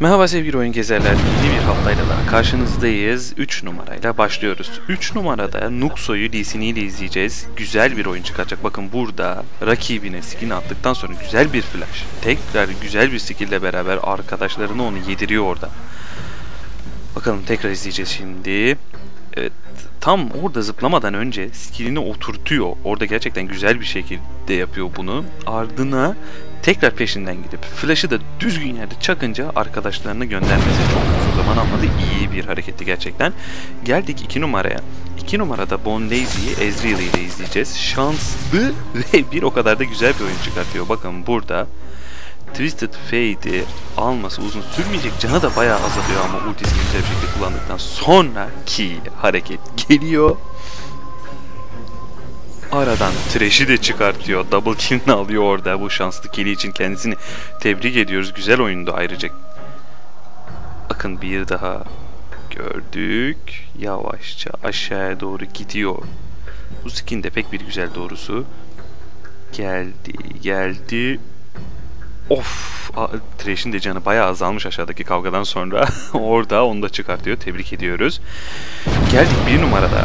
Merhaba sevgili oyun gezerler. Yeni bir haftayla daha karşınızdayız. 3 numarayla başlıyoruz. 3 numarada Nuxo'yu Lee ile izleyeceğiz. Güzel bir oyun çıkacak. Bakın burada rakibine skin attıktan sonra güzel bir flash. Tekrar güzel bir skill beraber arkadaşlarını onu yediriyor orada. Bakalım tekrar izleyeceğiz şimdi. Evet tam orada zıplamadan önce skillini oturtuyor. Orada gerçekten güzel bir şekilde yapıyor bunu. Ardına tekrar peşinden gidip flash'ı da düzgün yerde çakınca arkadaşlarına göndermesi çok uzun zaman almadı. İyi bir hareketti gerçekten. Geldik 2 numaraya. 2 numarada Bondazy'yi Ezreal ile izleyeceğiz. Şanslı ve bir o kadar da güzel bir oyun çıkartıyor. Bakın burada Twisted Fate'i alması uzun sürmeyecek. Canı da bayağı azalıyor ama ultisini güzel bir şekilde kullandıktan sonraki hareket geliyor. Aradan Thresh'i de çıkartıyor. Double kill'ini alıyor orada. Bu şanslı kill'i için kendisini tebrik ediyoruz. Güzel oyundu ayrıca. Bakın bir daha gördük. Yavaşça aşağıya doğru gidiyor. Bu skin de pek bir güzel doğrusu. Geldi, geldi. Of! Thresh'in de canı bayağı azalmış aşağıdaki kavgadan sonra. Orada onu da çıkartıyor. Tebrik ediyoruz. Geldik bir numarada.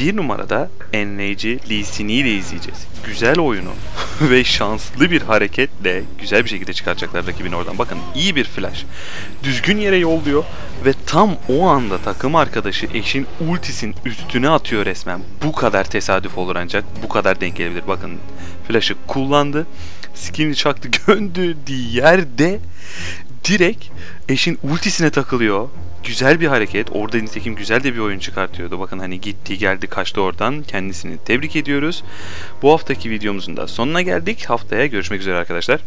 Bir numarada enleyici Lee Sin'i ile izleyeceğiz. Güzel oyunu ve şanslı bir hareketle güzel bir şekilde çıkaracaklar rakibini oradan. Bakın iyi bir flash. Düzgün yere yolluyor ve tam o anda takım arkadaşı eşin ultisin üstüne atıyor resmen. Bu kadar tesadüf olur ancak bu kadar denk gelebilir. Bakın flash'ı kullandı. Skin'i çaktı gönderdiği yerde direkt eşin ultisine takılıyor. Güzel bir hareket. Orada nitekim güzel de bir oyun çıkartıyordu. Bakın hani gitti geldi kaçtı oradan. Kendisini tebrik ediyoruz. Bu haftaki videomuzun da sonuna geldik. Haftaya görüşmek üzere arkadaşlar.